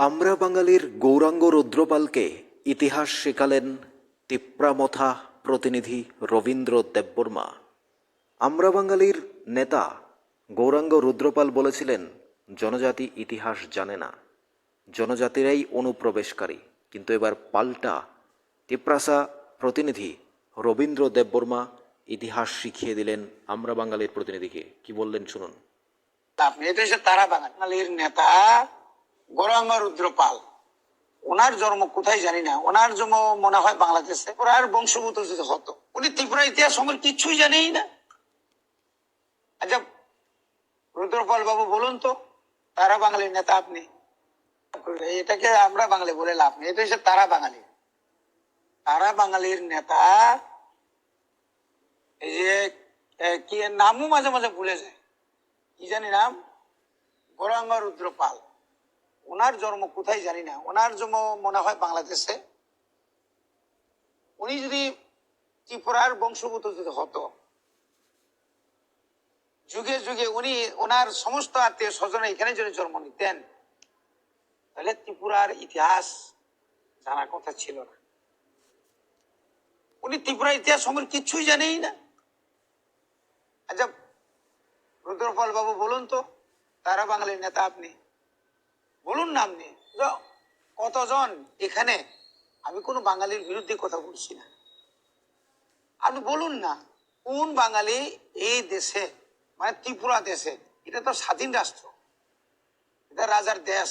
আমরা বাঙালির গৌরাঙ্গ রুদ্রপালকে ইতিহাস শেখালেন তিপ্রামথা প্রতিনিধি রবীন্দ্র দেববর্মা। আমরা বাঙালির নেতা গৌরাঙ্গ রুদ্রপাল বলেছিলেন, জনজাতি ইতিহাস জানে না। জনজাতিরাই অনুপ্রবেশকারী। কিন্তু এবার পাল্টা তিপ্রাসা প্রতিনিধি রবীন্দ্র দেববর্মা ইতিহাস শিখিয়ে দিলেন আমরা বাঙালির প্রতিনিধিকে। কি বললেন শুনুন। তারা বাঙালির নেতা। গৌরাঙ্গ রুদ্রপাল। ওনার জন্ম কোথায় জানি না। ওনার জন্ম মনে হয় বাংলাদেশে। ওনার বংশভূত যদি হতো। উনি ত্রিপুরা ইতিহাস সম্পর্কে কিছুই জানেই না। আচ্ছা রুদ্রপাল বাবু, বলুন তো, তারা বাঙালির নেতা আপনি? এটাকে আমরা বাঙালি বলে লাভ নেই। এটা হচ্ছে তারা বাঙালি। তারা বাঙালির নেতা, এই যে কি নামও মাঝে মাঝে ভুলে যায়। কি জানি নাম? গৌরাঙ্গ রুদ্রপাল। ওনার জন্ম কোথায় জানি না। ওনার জন্ম মনে হয় বাংলাদেশে। উনি যদি ত্রিপুরার বংশভূত যদি হতো, যুগে যুগে উনি ওনার সমস্ত আত্মীয় স্বজন এখানে যদি জন্ম নিতেন, তাহলে ত্রিপুরার ইতিহাস জানার কথা ছিল না। উনি ত্রিপুরার ইতিহাস সম্পর্কে কিছুই জানেই না। আচ্ছা রুদ্রপাল বাবু বলুন তো, তারা বাঙালির নেতা আপনি? বলুন না আপনি কতজন এখানে? আমি কোনো বাঙালির বিরুদ্ধে কথা বলছি না। আপনি বলুন না, কোন বাঙালি এই দেশে মানে ত্রিপুরা দেশে? এটা তো স্বাধীন রাষ্ট্র। এটা রাজার দেশ।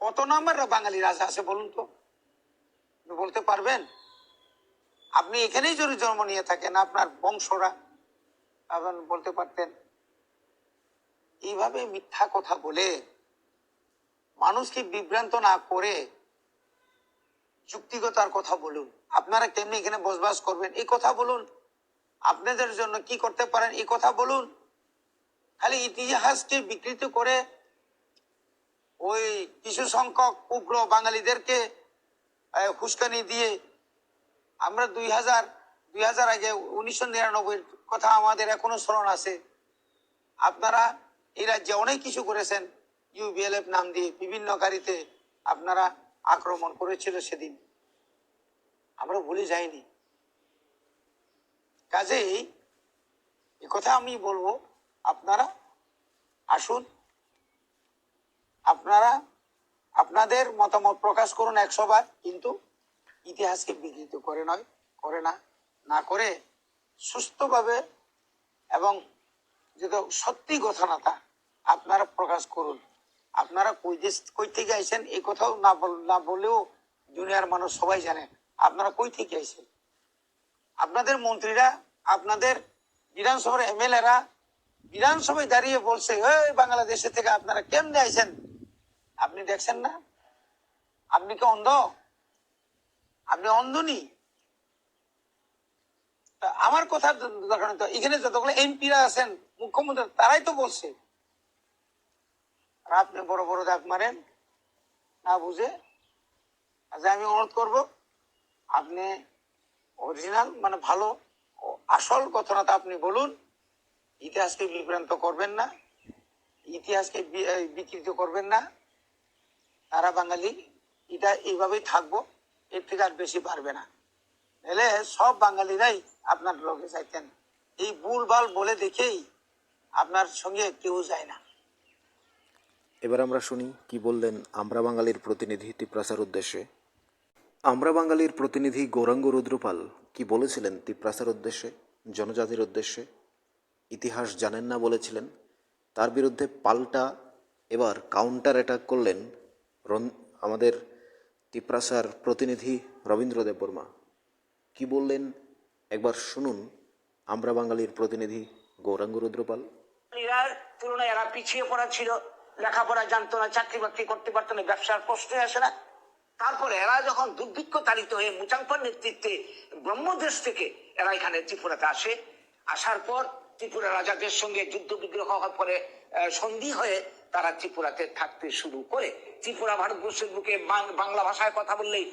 কত নম্বর বাঙালি রাজা আছে বলুন তো? বলতে পারবেন? আপনি এখানেই যদি জন্ম নিয়ে থাকেন, আপনার বংশরা বলতে পারতেন। এইভাবে মিথ্যা কথা বলে মানুষকে বিভ্রান্ত না করে যুক্তিগতার কথা বলুন। আপনারা কেমনি এখানে বসবাস করবেন? এই কথা বলুন। আপনাদের জন্য কি করতে পারেন? এই কথা বলুন। খালি ইতিহাসকে বিকৃত করে ওই কিছু সংখ্যক উগ্র বাঙালিদেরকে হুস্কানি দিয়ে আমরা দুই হাজার দুই হাজার আগে উনিশশো নিরানব্বই কথা আমাদের এখনও স্মরণ আছে। আপনারা এই রাজ্যে অনেক কিছু করেছেন। ইউবিএলএফ নাম দিয়ে বিভিন্ন গাড়িতে আপনারা আক্রমণ করেছিল সেদিন। আমরা ভুলে যাইনি। কাজেই এ কথা আমি বলব, আপনারা আসুন। আপনারা, আপনাদের মতামত প্রকাশ করুন এক সভায় কিন্তু ইতিহাসকে বিকৃত করে নয়, করে না না করে সুস্থভাবে এবং যেটা সত্যি কথা না তা, আপনারা প্রকাশ করুন। আপনারা কই দেশ, কই থেকে আইছেন? এই কথাও না না বললেও দুনিয়ার মানুষ সবাই জানেন আপনারা কই থেকে আইছেন? আপনাদের মন্ত্রীরা, আপনাদের বিধানসভার এমএলএরা বিধানসভায় দাঁড়িয়ে বলছে, এই বাংলাদেশে থেকে আপনারা কেমনে আইছেন? আপনি দেখছেন না? আপনি কি অন্ধ? আপনি অন্ধনি আমার কথা নেই তো। এখানে যতগুলো এমপিরা আছেন, মুখ্যমন্ত্রী, তারাই তো বলছে। আপনি বড় বড় দাগ মারেন, না বুঝে আচ্ছা আমি অনুরোধ করব, আপনি অরিজিনাল মানে ভালো আসল ঘটনাটা আপনি বলুন, ইতিহাসকে বিভ্রান্ত করবেন না, ইতিহাসকে বিকৃত করবেন না, তারা বাঙালি, এটা এইভাবেই থাকব, এর থেকে আর বেশি পারবে না। এলে সব বাঙালিরাই আপনার লগে যাইতেন। এই ভুল ভুলভাল বলে দেখেই আপনার সঙ্গে কেউ যায় না। এবার আমরা শুনি কি বললেন আমরা বাঙালির প্রতিনিধি তিপ্রাসার উদ্দেশ্যে। আমরা বাঙালির প্রতিনিধি গৌরাঙ্গ রুদ্রপাল কি বলেছিলেন তিপ্রাসার উদ্দেশ্যে, জনজাতির উদ্দেশ্যে? ইতিহাস জানেন না বলেছিলেন। তার বিরুদ্ধে পাল্টা এবার কাউন্টার অ্যাটাক করলেন আমাদের তিপ্রাসার প্রতিনিধি রবীন্দ্র দেববর্মা। কি বললেন? একবার শুনুন আমরা বাঙালির প্রতিনিধি গৌরাঙ্গ রুদ্রপাল। তুলনায় এরা পিছিয়ে পড়া ছিল। লেখাপড়া জানতো না, চাকরি বাকরি করতে পারতো না, ব্যবসার প্রশ্নই আসে না। তারপরে এরা যখন দুর্ভিক্ষ তাড়িত হয়ে মুচাংপার নেতৃত্বে ব্রহ্মদেশ থেকে এরা এখানে ত্রিপুরাতে আসে। আসার পর ত্রিপুরা রাজাদের সঙ্গে যুদ্ধ বিগ্রহ হওয়ার পরে সন্ধি হয়ে তারা ত্রিপুরাতে থাকতে শুরু করে। ত্রিপুরা ভারতবর্ষের বুকে বাংলা ভাষায় কথা বললেই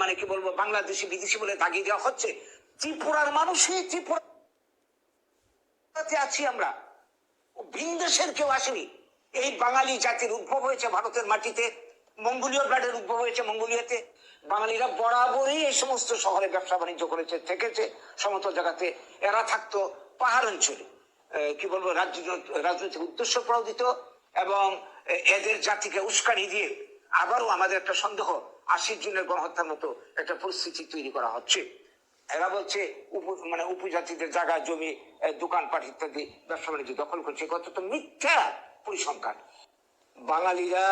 মানে কি বলব, বাংলাদেশি, বিদেশি বলে দাগিয়ে দেওয়া হচ্ছে। ত্রিপুরার মানুষই ত্রিপুরা তে আছি আমরা। ভিন দেশের কেউ আসেনি। এই বাঙালি জাতির উদ্ভব হয়েছে ভারতের মাটিতে, মঙ্গোলীয় ব্লাডের উদ্ভব হয়েছে মঙ্গোলিয়াতে। বাঙালিরা বরাবরই এই সমস্ত শহরে ব্যবসা বাণিজ্য করেছে, থেকেছে, সমতল জায়গাতে। এরা থাকতো পাহাড় অঞ্চলে কি বলব, রাজ্য, রাজনৈতিক উদ্দেশ্য প্রণোদিত এবং এদের জাতিকে উস্কানি দিয়ে আবারও আমাদের একটা সন্দেহ, আশির জনের গণহত্যার মতো একটা পরিস্থিতি তৈরি করা হচ্ছে। এরা বলছে, উপ- মানে উপজাতিদের জায়গা জমি দোকানপাট ইত্যাদি ব্যবসা বাণিজ্য দখল করছে। কত তো মিথ্যা। পরিসংখ্যান বাঙালিরা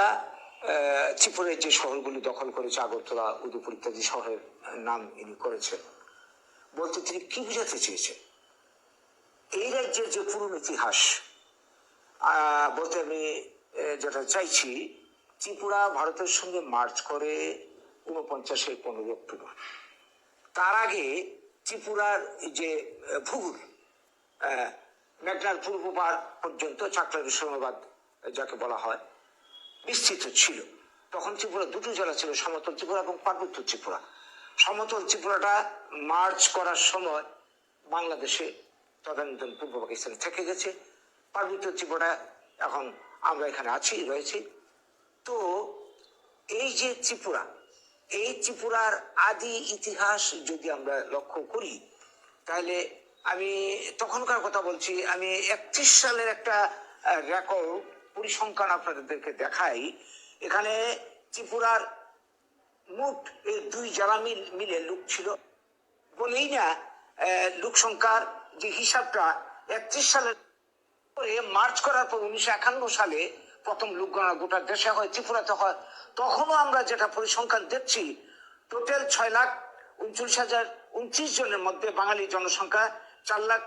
ত্রিপুরের যে শহরগুলি দখল করেছে, আগরতলা, উদয়পুর ইত্যাদি শহরের নাম ইনি করেছেন। বলতে তিনি কি বুঝাতে চেয়েছেন? এই রাজ্যের যে পুরনো ইতিহাস বলতে আমি যেটা চাইছি, ত্রিপুরা ভারতের সঙ্গে মার্চ করে উনপঞ্চাশের পনেরোই অক্টোবর। তার আগে ত্রিপুরার যে ভূগোল মেঘনার পূর্ব পার পর্যন্ত চাকলার ইসলামাবাদ যাকে বলা হয়, বিস্তৃত ছিল। তখন ত্রিপুরা দুটো জেলা ছিল, সমতল ত্রিপুরা এবং পার্বত্য ত্রিপুরা। সমতল ত্রিপুরাটা মার্চ করার সময় বাংলাদেশে তদানীন্তন পূর্ব পাকিস্তানে থেকে গেছে। পার্বত্য ত্রিপুরা এখন আমরা এখানে আছি, রয়েছি। তো এই যে ত্রিপুরা, এই ত্রিপুরার আদি ইতিহাস যদি আমরা লক্ষ্য করি, তাহলে আমি তখনকার কথা বলছি, আমি একত্রিশ সালের একটা রেকর্ড পরিসংখ্যান আপনাদেরকে দেখাই। এখানে ত্রিপুরার মোট এই দুই জেলা মিল লোক ছিল। বলেই না লোক সংখ্যার যে হিসাবটা, একত্রিশ সালের পরে মার্চ করার পর উনিশশো একান্ন সালে প্রথম লোক গণনা গোটা দেশে হয়, ত্রিপুরাতে হয়। তখনও আমরা যেটা পরিসংখ্যান দেখছি টোটাল ছয় লাখ উনচল্লিশ হাজার উনত্রিশ জনের মধ্যে বাঙালি জনসংখ্যা চার লাখ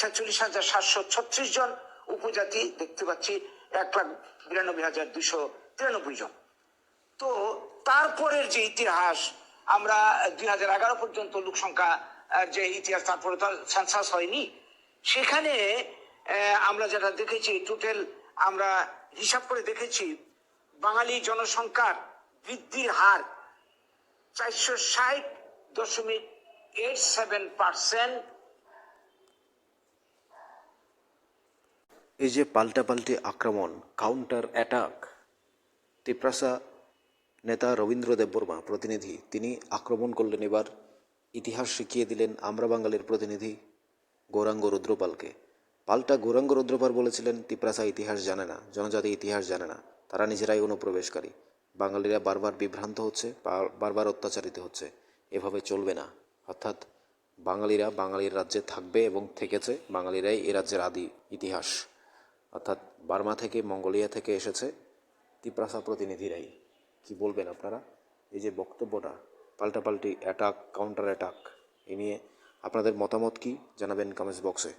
ছেচল্লিশ হাজার সাতশো ছত্রিশ জন উপজাতি দেখতে পাচ্ছি, এক লাখ বিরানব্বই হাজার দুশো তিরানব্বই জন। তো তারপরের যে ইতিহাস, আমরা দুই হাজার এগারো পর্যন্ত লোক সংখ্যা যে ইতিহাস তারপরে তো সেন্সাস হয়নি। সেখানে আমরা যেটা দেখেছি টোটাল আমরা হিসাব করে দেখেছি, বাঙালি জনসংখ্যার বৃদ্ধির হার চারশো ষাট দশমিক এইট সেভেন পার্সেন্ট এই যে পাল্টাপাল্টি আক্রমণ কাউন্টার অ্যাটাক তিপ্রাসা নেতা রবীন্দ্র দেববর্মা প্রতিনিধি, তিনি আক্রমণ করলেন এবার। ইতিহাস শিখিয়ে দিলেন আমরা বাঙালির প্রতিনিধি গৌরাঙ্গ রুদ্রপালকে। পাল্টা গৌরাঙ্গ রুদ্রপাল বলেছিলেন, তিপ্রাসা ইতিহাস জানে না, জনজাতি ইতিহাস জানে না, তারা নিজেরাই অনুপ্রবেশকারী। বাঙালিরা বারবার বিভ্রান্ত হচ্ছে বারবার অত্যাচারিত হচ্ছে, এভাবে চলবে না। অর্থাৎ বাঙালিরা বাঙালির রাজ্যে থাকবে এবং থেকেছে, বাঙালিরাই এ রাজ্যের আদি ইতিহাস। অর্থাৎ বার্মা থেকে, মঙ্গোলিয়া থেকে এসেছে তিপ্রাসা প্রতিনিধিরাই। কি বলবেন আপনারা? এই যে বক্তব্যটা, পাল্টাপাল্টি অ্যাটাক কাউন্টার অ্যাটাক এ নিয়ে আপনাদের মতামত কি? জানাবেন কমেন্টস বক্সে